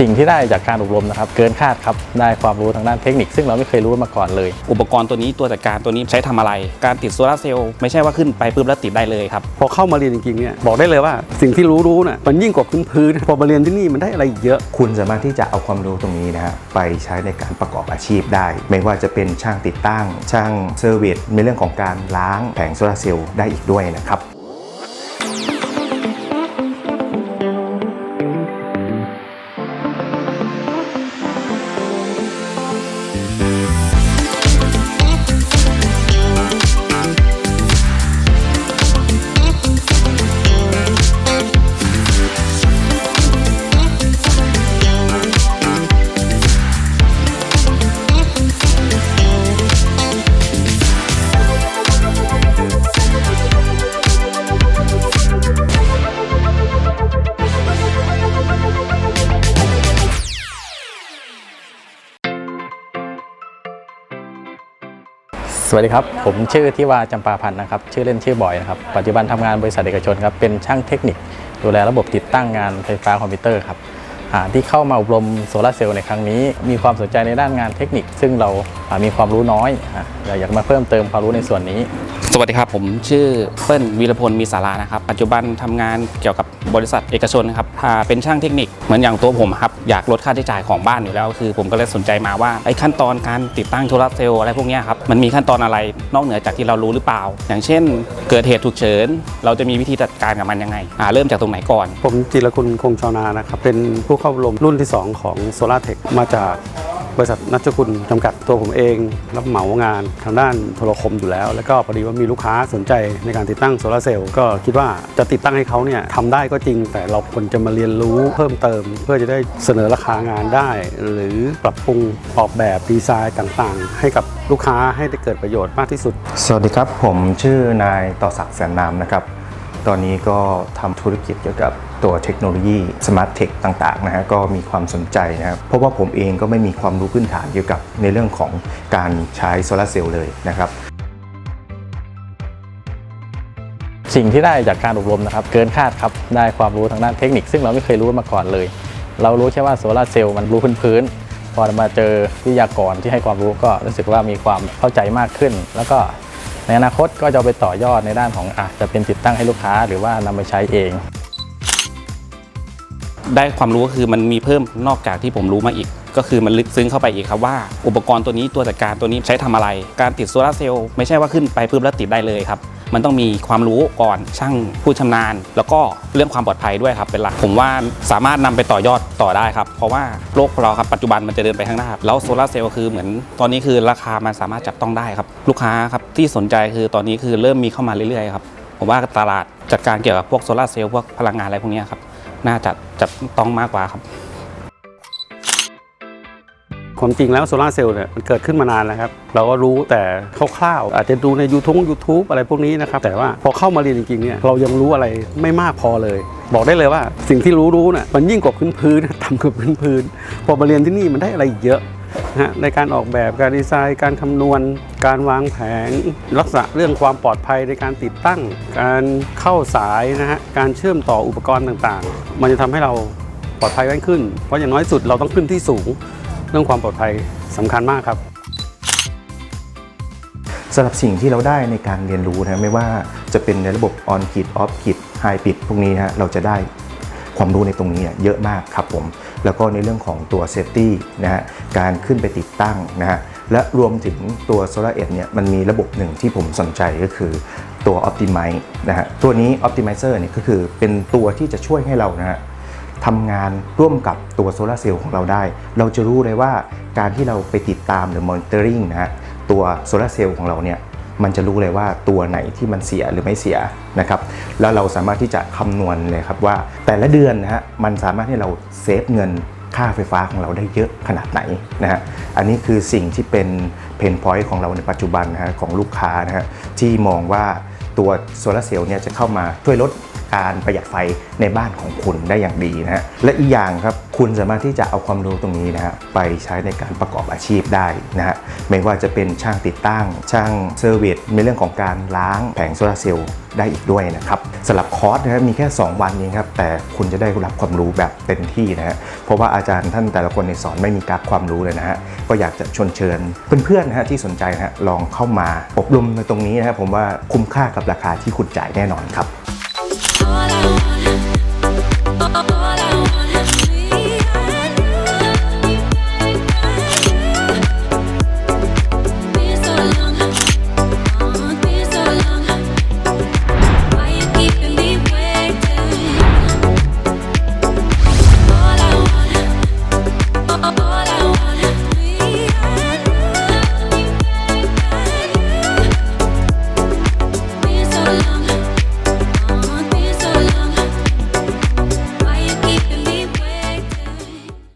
สิ่งที่ได้จากการอบรมนะครับเกินคาดครับได้ความรู้ทางด้านเทคนิค ซึ่งเราไม่เคยรู้มาก่อนเลย อุปกรณ์ตัวนี้ตัวจัดการตัวนี้ใช้ทำอะไร การติดโซลาร์เซลล์ไม่ใช่ว่าขึ้นไปปุ๊บแล้วติดได้เลยครับพอเข้ามาเรียนจริงๆเนี่ยบอกได้เลยว่าสิ่งที่รู้รู้ๆน่ะมันยิ่งกว่าพื้นพื้นๆพอมาเรียนที่นี่มันได้อะไรอีกเยอะ คุณสามารถที่จะเอาความรู้ตรงนี้นะฮะไปใช้ในการประกอบอาชีพได้ ไม่ว่าจะเป็นช่างติดตั้ง ช่างเซอร์วิสในเรื่องของการล้างแผงโซลาร์เซลล์ได้อีกด้วยนะครับ สวัสดีครับ ผมชื่อทิวาจำปาพันธ์นะครับ ชื่อเล่นชื่อบอยนะครับ ปัจจุบันทำงานบริษัทเอกชนครับ เป็นช่างเทคนิค ดูแลระบบติดตั้งงานไฟฟ้าคอมพิวเตอร์ครับ ที่เข้ามาอบรมโซลาร์เซลล์ในครั้งนี้ มีความสนใจในด้านงานเทคนิค ซึ่งเราอ่ามีความรู้น้อยอะอยากมาเพิ่มเติมความรู้ในส่วนนี้สวัสดีครับ ผมชื่อเปิ้ลวีรพลมีสารานะครับ ปัจจุบันทำงานเกี่ยวกับบริษัทเอกชนครับอ่าเป็นช่างเทคนิคเหมือนอย่างตัวผมครับ อยากลดค่าใช้จ่ายของบ้านอยู่แล้ว คือผมก็เลยสนใจมาว่าไอ้ขั้นตอนการติดตั้งโซลาร์เซลล์อะไรพวกเนี้ยครับ มันมีขั้นตอนอะไรนอกเหนือจากที่เรารู้หรือเปล่า อย่างเช่น เกิดเหตุฉุกเฉิน เราจะมีวิธีจัดการกับมันยังไงอ่าเริ่มจากตรงไหนก่อน ผมจิรคุณคงชาวนานะครับเป็นผู้เข้าอบรมรุ่นที่ 2 ของ Solar Tech มาจากบริษัทนัชคุณจำกัดตัวผมเอง รับเหมางานทางด้านโทรคมอยู่แล้ว แล้วก็พอดีว่ามีลูกค้าสนใจในการติดตั้งโซลาร์เซลล์ก็คิดว่าจะติดตั้งให้เขาเนี่ยทำได้ก็จริง แต่เราควรจะมาเรียนรู้เพิ่มเติม เพื่อจะได้เสนอราคางานได้ หรือปรับปรุงออกแบบดีไซน์ต่างๆ ให้กับลูกค้าให้ได้เกิดประโยชน์มากที่สุด สวัสดีครับ ผมชื่อนายต่อศักดิ์แสนนามนะครับตอนนี้ก็ทำธุรกิจเกี่ยวกับ ตัวเทคโนโลยีสมาร์ทเทคต่างๆนะฮะก็มีความสนใจนะครับเพราะว่าผมเองก็ไม่มีความรู้พื้นฐานเกี่ยวกับในเรื่องของการใช้โซลาร์เซลล์เลยนะครับสิ่งที่ได้จากการอบรมนะครับเกินคาดครับได้ความรู้ทางด้านเทคนิค ซึ่งเราไม่เคยรู้มาก่อนเลย เรารู้แค่ว่าโซลาร์เซลล์มันรู้พื้นๆพอมาเจอวิทยากรที่ให้ความรู้ก็รู้สึกว่ามีความเข้าใจมากขึ้น แล้วก็ในอนาคตก็จะไปต่อยอดในด้านของอาจจะเป็นติดตั้งให้ลูกค้า หรือว่านำไปใช้เอง ได้ความรู้ก็คือมันมีเพิ่มนอกจากที่ผมรู้มาอีก ก็คือมันลึกซึ้งเข้าไปอีกครับว่า อุปกรณ์ตัวนี้ตัวจัดการตัวนี้ใช้ทำอะไร การติดโซลาร์เซลล์ไม่ใช่ว่าขึ้นไปปุ๊บแล้วติดได้เลยครับมันต้องมีความรู้ก่อนช่างผู้ชำนาญ แล้วก็เรื่องความปลอดภัยด้วยครับเป็นหลักผมว่าสามารถนำไปต่อยอดต่อได้ครับ เพราะว่าโลกเราครับปัจจุบันมันจะเดินไปข้างหน้าแล้วโซลาร์เซลล์คือเหมือนตอนนี้คือราคามันสามารถจับต้องได้ครับ ลูกค้าครับที่สนใจคือตอนนี้คือเริ่มมีเข้ามาเรื่อยๆครับผมว่าตลาดจัดการเกี่ยวกับพวกโซลาเซลล์พวกพลังงานอะไรพวกนี้ครับ น่าจะจับต้องมากกว่าครับ ความจริงแล้วโซลาเซลล์เนี่ยมันเกิดขึ้นมานานแล้วครับ เราก็รู้แต่คร่าวๆอาจจะดูใน YouTube YouTube อะไรพวกนี้นะครับ แต่ว่าพอเข้ามาเรียนจริงๆเนี่ยเรายังรู้อะไรไม่มากพอเลย บอกได้เลยว่าสิ่งที่รู้รู้น่ะมันยิ่งกว่าพื้นพื้นๆต่ำกว่าพื้นพื้นๆพอมาเรียนที่นี่มันได้อะไรอีกเยอะ นะในการออกแบบการดีไซน์ การคำนวณ การวางแผนลักษณะเรื่องความปลอดภัยในการติดตั้ง การเข้าสายนะฮะการเชื่อมต่ออุปกรณ์ต่างๆ มันจะทำให้เราปลอดภัยมากขึ้น เพราะอย่างน้อยสุดเราต้องขึ้นที่สูง เรื่องความปลอดภัยสำคัญมากครับสำหรับสิ่งที่เราได้ในการเรียนรู้นะไม่ว่าจะเป็นในระบบ on grid off grid high grid พวกนี้นะเราจะได้ความรู้ในตรงนี้เยอะมากครับผม แล้วก็ในเรื่องของตัว safety นะฮะการขึ้นไปติดตั้งนะฮะและรวมถึงตัว Solar Edge เนี่ยมันมีระบบหนึ่งที่ผมสนใจก็คือตัว Optimize นะฮะตัวนี้ Optimizer เนี่ยก็คือเป็นตัวที่จะช่วยให้เรานะฮะทำงานร่วมกับตัวโซลาเซลล์ของเราได้ เราจะรู้เลยว่าการที่เราไปติดตามหรือมอนิเตอร์ริงนะฮะตัวโซลาเซลล์ของเราเนี่ย มันจะรู้เลยว่าตัวไหนที่มันเสียหรือไม่เสียนะครับแล้วเราสามารถที่จะคำนวณเลยครับว่า แต่ละเดือนนะฮะมันสามารถให้เราเซฟเงินค่าไฟฟ้าของเราได้เยอะขนาดไหนนะฮะ อันนี้คือสิ่งที่เป็นเพนพอยต์ของเราในปัจจุบันนะฮะของลูกค้านะฮะที่มองว่าตัวโซลาเซลล์เนี่ยจะเข้ามาช่วยลด การประหยัดไฟในบ้านของคุณได้อย่างดีนะฮะและอีกอย่างครับคุณสามารถที่จะเอาความรู้ตรงนี้นะฮะไปใช้ในการประกอบอาชีพได้นะฮะไม่ว่าจะเป็นช่างติดตั้ง ช่างเซอร์วิสในเรื่องของการล้างแผงโซลาร์เซลล์ได้อีกด้วยนะครับสำหรับคอร์สนะครับมีแค่ 2 วันเองครับแต่คุณจะได้รับความรู้แบบเต็มที่นะฮะเพราะว่าอาจารย์ท่านแต่ละคนในสอนไม่มีกราฟความรู้เลยนะฮะก็อยากจะชวนเชิญเพื่อนๆนะฮะที่สนใจนะฮะลองเข้ามาอบรมในตรงนี้นะครับผมว่าคุ้มค่ากับราคาที่คุณจ่ายแน่นอนครับ